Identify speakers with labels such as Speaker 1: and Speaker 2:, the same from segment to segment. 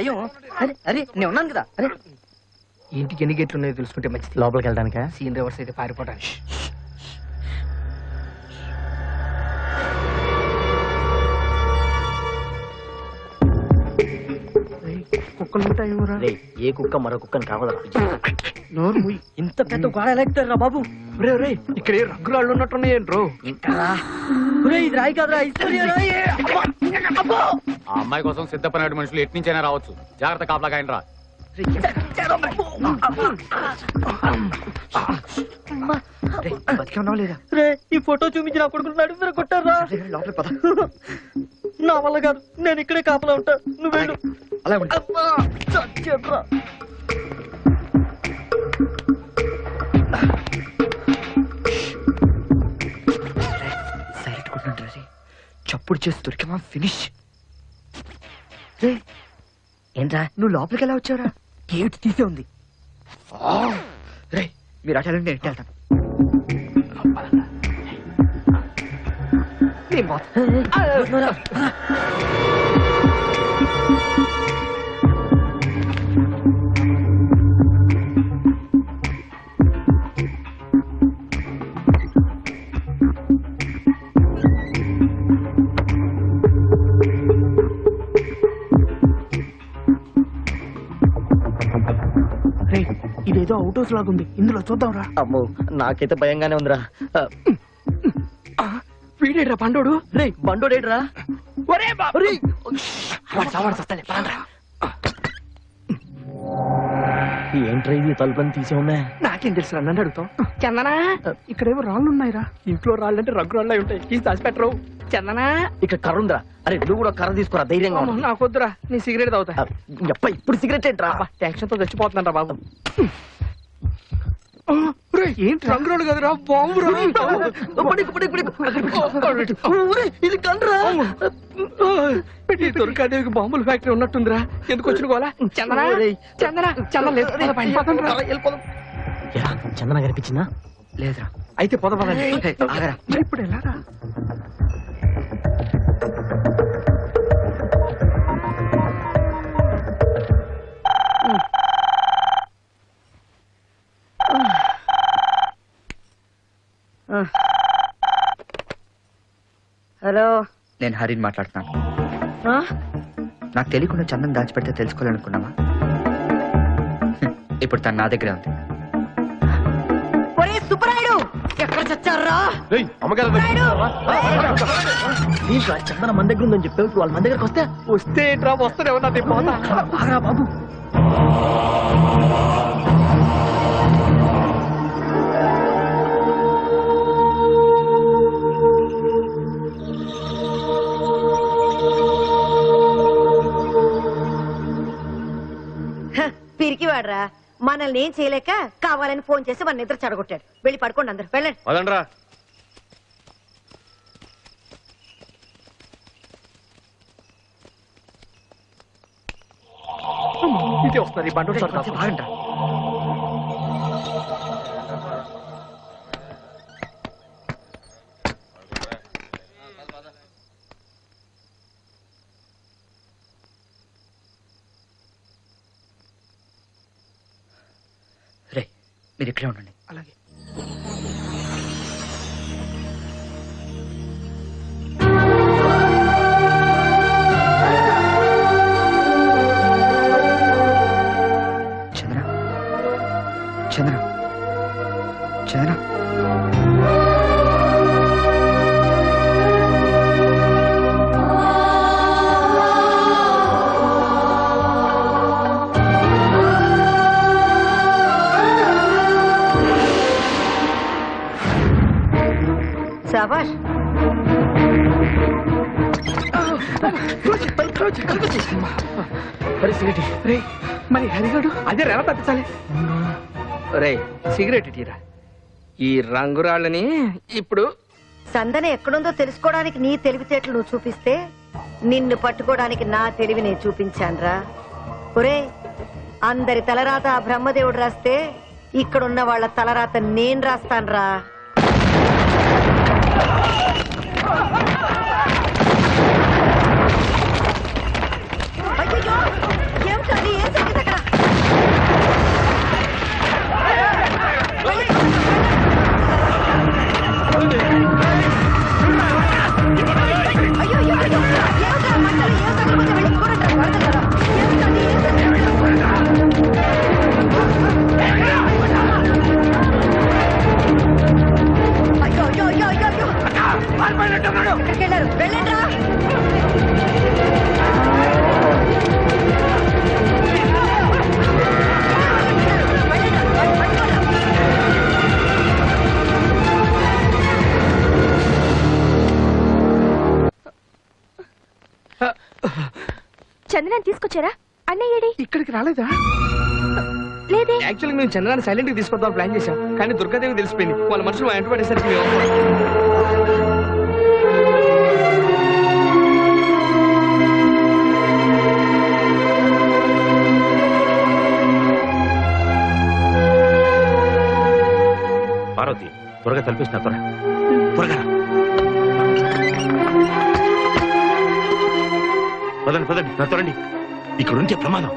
Speaker 1: భయం. అరే అరే నేను ఉన్నాను కదా. అరే.
Speaker 2: ఇంటికి ఎన్ని గేట్లు ఉన్నాయో తెలుసుకుంటే మంచిది.
Speaker 3: లోపలికి వెళ్ళడానికా?
Speaker 2: సీన్ రివర్స్ అయితే పారిపోవడానికి.
Speaker 3: రే ఏ కుక్క మరో కుక్కని కావదరా
Speaker 2: నోరు మూయి.
Speaker 1: ఇంత పెద్ద గోడ ఎలా ఎక్కుతారు రా బాబు.
Speaker 2: రే రే ఇక్కడ ఏ రంగురాళ్ళు ఉన్నట్టున్నాయేంట్రో
Speaker 1: ఇంకా? రా. ఒరేయ్, ఇది రాయి కాదురా!
Speaker 4: ఆ అమ్మాయి కోసం సిద్ధపడిన మనుషులు ఎట్నుంచైనా రావచ్చు. జాగ్రత్త కాపలా కాయన రా
Speaker 3: రే
Speaker 1: ఈ ఫోటో చూపించిన అప్పుడు కొట్టారా
Speaker 3: రే, లోపలికి పద
Speaker 1: నా వల్ల కాదు నేను ఇక్కడే కాపలా ఉంటా. నువ్వు
Speaker 3: అలా ఉండు. చప్పుడు చేసి దొరికమా ఫినిష్. రే ఏంట్రా నువ్వు లోపలికి ఎలా వచ్చావురా?
Speaker 1: గేట్ తీసే ఉంది
Speaker 3: రే మీరు అటు వెళ్ళండి, నేను వెళ్తాను నేను పోతా.
Speaker 2: అవుట్ హౌస్ లాగా ఉంది ఇందులో చూద్దాం రా.
Speaker 3: అమ్మో నాకైతే భయంగానే ఉందిరా.
Speaker 2: వీడేడ్రా పండోడు?
Speaker 3: రే బండోడేట్రా
Speaker 2: ఒరే బాబు
Speaker 3: వాడు సావాడు సస్తాలే పదండ్రా. ఏంట్రా ఇది తలుపుని తీసే ఉన్నా?
Speaker 2: నాకేం తెలుసు రా, నన్ను అడుగుతాం చందనా? ఇక్కడేవో రాళ్ళు ఉన్నాయిరా ఇంట్లో రాళ్ళు అంటే రంగు రాళ్ళు ఉంటాయి. తీసి దాచిపెట్టరు. చందనా?
Speaker 3: ఇక్కడ కర్ర ఉందిరా. అరే నువ్వు కూడా కర్ర తీసుకురా ధైర్యంగా ఉండు.
Speaker 2: నాకొద్దురా. నీ సిగరెట్ తాగుతా.
Speaker 3: ఎప్ప ఇప్పుడు సిగరెట్ ఏంట్రా?
Speaker 2: టెన్షన్తో చచ్చిపోతున్నారా బాబు. ఏంటి కదరా బాంబు
Speaker 3: ఇది
Speaker 2: బాంబుల ఫ్యాక్టరీ ఉన్నట్టుందిరా. ఎందుకు వచ్చిన గోలా? చందనా? లేదు
Speaker 3: కనిపించిందా లేదురా.
Speaker 2: అయితే పొద ఇప్పుడు ఎలా
Speaker 3: నేను హరిని మాట్లాడుతున్నాను నాకు తెలియకుండా చందన్ దాచిపెడితే తెలుసుకోవాలనుకున్నావా ఇప్పుడు తను నా దగ్గరే ఉంది చందన మన దగ్గర ఉందని చెప్పావు ఇప్పుడు వాళ్ళ మన దగ్గరకు వస్తే
Speaker 2: వస్తే డ్రా వస్తానే
Speaker 3: బాబు
Speaker 5: పిరికివాడ్రా మనల్ని ఏం చేయలేక కావాలని ఫోన్ చేసి మన నిద్ర చెడగొట్టాడు. వెళ్ళి పడుకోండి అందరు. వెళ్ళండి.
Speaker 4: పదండ్రా.
Speaker 2: ఇది వస్తుంది బండు
Speaker 3: మీరు ఇక్కడే ఉండండి.
Speaker 2: అలాగే.
Speaker 3: చంద్ర. చంద్ర. చంద్ర. పరిస్థితి
Speaker 2: రే మరి హరిగాడు అదే రెవ తప్పించాలి రే సిగరెట్ ఇటీరా ఈ రంగురాళ్ళని ఇప్పుడు
Speaker 5: సందన ఎక్కడుందో తెలుసుకోవడానికి నీ తెలివితేటలు నువ్వు చూపిస్తే నిన్ను పట్టుకోవడానికి నా తెలివి నేను చూపించానురా. ఒరే అందరి తలరాత ఆ బ్రహ్మదేవుడు రాస్తే ఇక్కడున్న వాళ్ళ తలరాత నేను రాస్తానురా. ఏమిటో అది ఏం అయ్యయ్యో!
Speaker 6: వచ్చారా అన్నయ్యడి
Speaker 2: ఇక్కడికి రాలేదా?
Speaker 6: లేదే.
Speaker 2: యాక్చువల్గా మేము చంద్రాన్ని సైలెంట్గా తీసుకొద్దాం ప్లాన్ చేశాం. కానీ దుర్గాదేవి తెలిసిపోయింది. వాళ్ళ మనుషులు వెంట పడేసరికి మేము
Speaker 7: పార్వతి త్వరగా తలపిస్తున్నా త్వర త్వరగా పదండి పదండి నా త్వరండి ఇక్కడ ఉంటే ప్రమాదం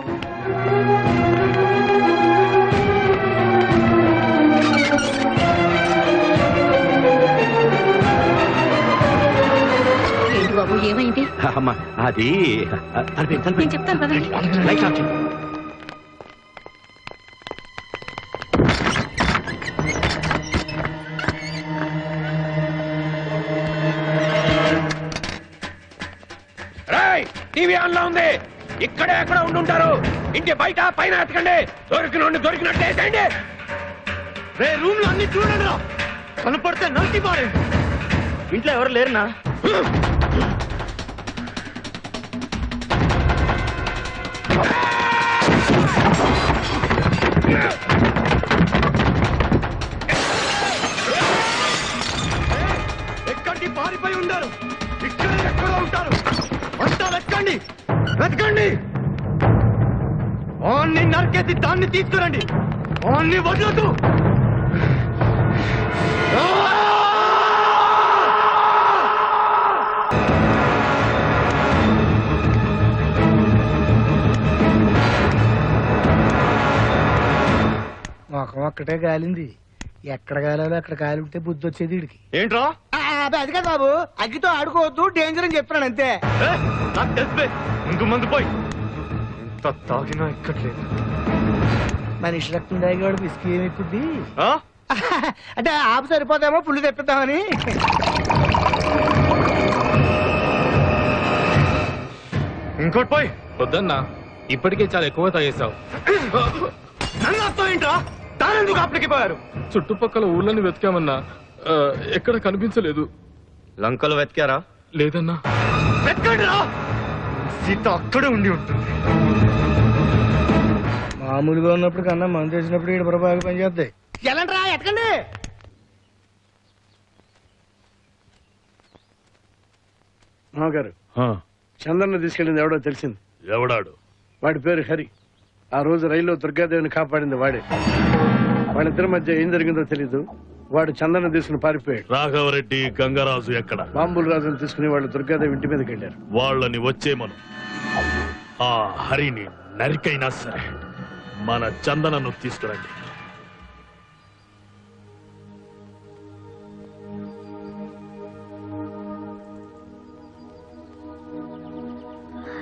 Speaker 6: బాబు ఏమైంది?
Speaker 7: అమ్మా అది తలపి తలపి
Speaker 6: నేను చెప్తాను పదండి
Speaker 7: లైట్ ఆఫ్ చేయి. ఉంది. ఇక్కడే ఎక్కడ ఉండుంటారు. ఇంటి బయట పైన ఎత్తకండి. దొరికిన దొరికినట్టు వేసేయండి రే రూమ్లో అన్ని చూడండి రా. కనపడితే నల్టి పారే
Speaker 2: ఇంట్లో ఎవరు లేరునా?
Speaker 7: ఎక్కండి పారిపోయి ఉండారు. ఇక్కడ ఎక్కడో ఉంటారు. అంతా ఎక్కండి. వెతకండి! ఆన్ని నరికేసి దాన్ని తీసుకురండి! ఆన్ని వదలదు
Speaker 1: మొఖం ఒక్కటే కాలింది ఎక్కడ కాలాలో అక్కడ కాలి ఉంటే బుద్ధి వచ్చేది వీడికి.
Speaker 7: ఏంట్రా?
Speaker 1: అది కాదు బాబు. అగ్గితో ఆడుకోవద్దు డేంజర్ అని చెప్తున్నాను అంతే.
Speaker 7: ఏ? నాకు తెలిసిపోయి ముందు ముందు పోయి. ఎంత తాగినా ఎక్కట్లేదు.
Speaker 1: మనిషి రక్తం తాగేవాడు బిస్కీ ఏమి ఎక్కుద్ది
Speaker 7: ఆ?
Speaker 1: అంటే ఆపు సరిపోతామో పుల్లు తెప్పిద్దామని.
Speaker 7: ఇంకోటి పోయి.
Speaker 4: వద్దన్నా ఇప్పటికే చాలా ఎక్కువ తాగేశావు.
Speaker 7: ఏంట్రా? దానెందుకు అప్పటికి పోయారు?
Speaker 4: చుట్టుపక్కల ఊర్లని వెతికామన్నా ఎక్కడ కనిపించలేదు.
Speaker 7: లంకలు వెతికారా?
Speaker 4: లేదన్నా.
Speaker 7: వెతకండి రా సీత అక్కడే ఉండి ఉంటుంది.
Speaker 1: మామూలుగా ఉన్నప్పుడు కన్నా మందు వేసినప్పుడు ఈడ బాగా పనిచేస్తాయి ఎలాంటి రా ఎట్టకండి
Speaker 8: మామగారు చందన్న తీసుకెళ్ళింది ఎవడో తెలిసింది.
Speaker 7: ఎవడాడు?
Speaker 8: వాడి పేరు హరి. ఆ రోజు రైల్లో దుర్గాదేవిని కాపాడింది వాడే. వాళ్ళిద్దరి మధ్య ఏం జరిగిందో తెలీదు. వాడు చందన్న తీసుకుని పారిపోయాడు.
Speaker 9: రాఘవరెడ్డి గంగరాజు ఎక్కడ?
Speaker 8: బాంబుల రాజును తీసుకుని వాళ్ళు దుర్గాదేవి ఇంటి మీదకి వెళ్ళారు.
Speaker 9: వాళ్ళని వచ్చేమను ఆ హరిని నరికైనా సరే మన చందనను తీసుకురండి.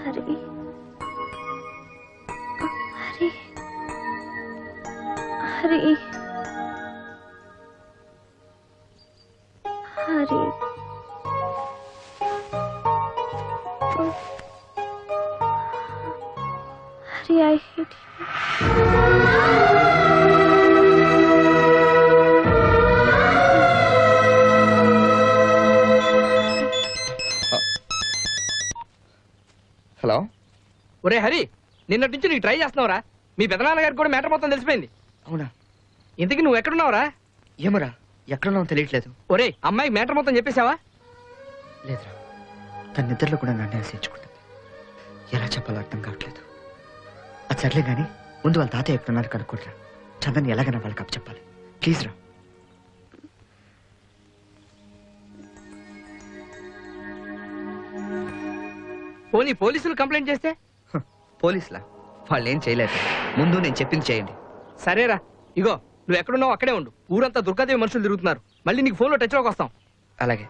Speaker 6: హరి. హరి.
Speaker 3: హలో.
Speaker 2: ఒరే హరి నిన్నటి నుంచి నీకు ట్రై చేస్తున్నావురా. మీ పెదనాన్న గారికి కూడా మ్యాటర్ మొత్తం తెలిసిపోయింది.
Speaker 3: అవునా?
Speaker 2: ఇంతకీ నువ్వు ఎక్కడున్నావురా?
Speaker 3: ఏమరా ఎక్కడున్నావు తెలియట్లేదు.
Speaker 2: ఒరే అమ్మాయికి మ్యాటర్ మొత్తం చెప్పేశావా?
Speaker 3: లేదురా తన నిద్రలో కూడా నన్ను ఆశించుకుంటుంది ఎలా చెప్పాలో అర్థం కావట్లేదు. అది సర్లే కానీ ముందు వాళ్ళ తాతయ్య ఎక్కడున్నారు కనుక్కుంటారా చందని ఎలాగైనా వాళ్ళకి అప్పు చెప్పాలి ప్లీజ్ రా.
Speaker 2: పోనీ పోలీసులు కంప్లైంట్ చేస్తే?
Speaker 3: పోలీసులా? వాళ్ళు ఏం చేయలేదు ముందు నేను చెప్పింది చేయండి.
Speaker 2: సరేరా. ఇగో నువ్వు ఎక్కడున్నావు అక్కడే ఉండు. ఊరంతా దుర్గాదేవి మనుషులు తిరుగుతున్నారు. మళ్ళీ నీకు ఫోన్లో టచ్లోకి వస్తాం.
Speaker 3: అలాగే.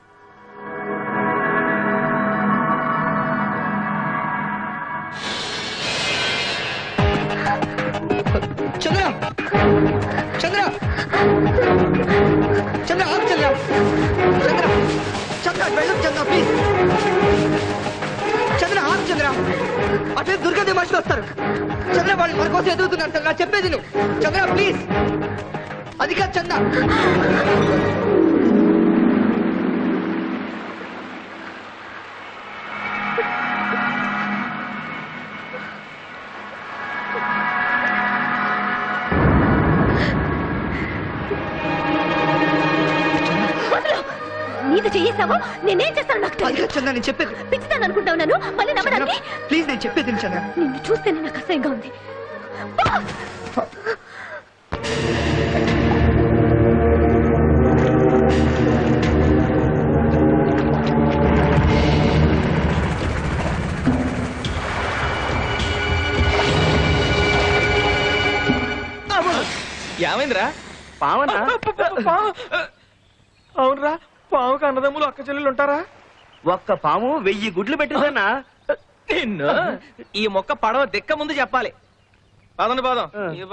Speaker 2: అటు దుర్గతి మనిషి వస్తారు. చంద్ర వాళ్ళు మన కోసం ఎదుగుతున్నారు చంద్ర చెప్పేది నువ్వు చంద్ర ప్లీజ్ అది కాదు చంద్ర
Speaker 6: నేనేం చేస్తాను
Speaker 3: చెప్పే నేను చెప్పేది విను చందా
Speaker 6: నిన్ను చూస్తేనే నాకు అసహ్యంగా ఉంది.
Speaker 10: ఏమైందిరా? పావనా? అవునరా పావుకి అన్నదమ్ములు అక్క చెల్లెలు ఉంటారా? ఒక్క పాము వెయ్యి గుడ్లు పెట్టిందన్నా నిన్ను ఈ మొక్క పడవ దిక్క ముందు చెప్పాలి. పదండి పదం. ఈ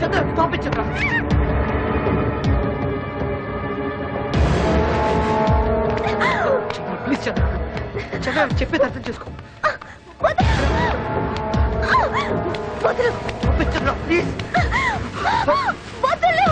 Speaker 3: చంద్ర ప్లీజ్ చంద్ర. చంద్ర చెప్పేది అర్థం చేసుకో. ప్లీజ్.
Speaker 6: వదులు.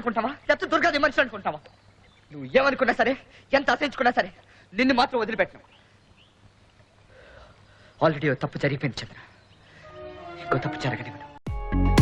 Speaker 3: అనుకుంటావా? లేకపోతే దుర్గాది మనిషి అనుకుంటావా? నువ్వు ఏమనుకున్నా సరే ఎంత అసహించుకున్నా సరే నిన్ను మాత్రం వదిలిపెట్టను. ఆల్రెడీ తప్పు జరిగిపోయింది చంద్ర ఇంకో తప్పు జరగనివ్వను.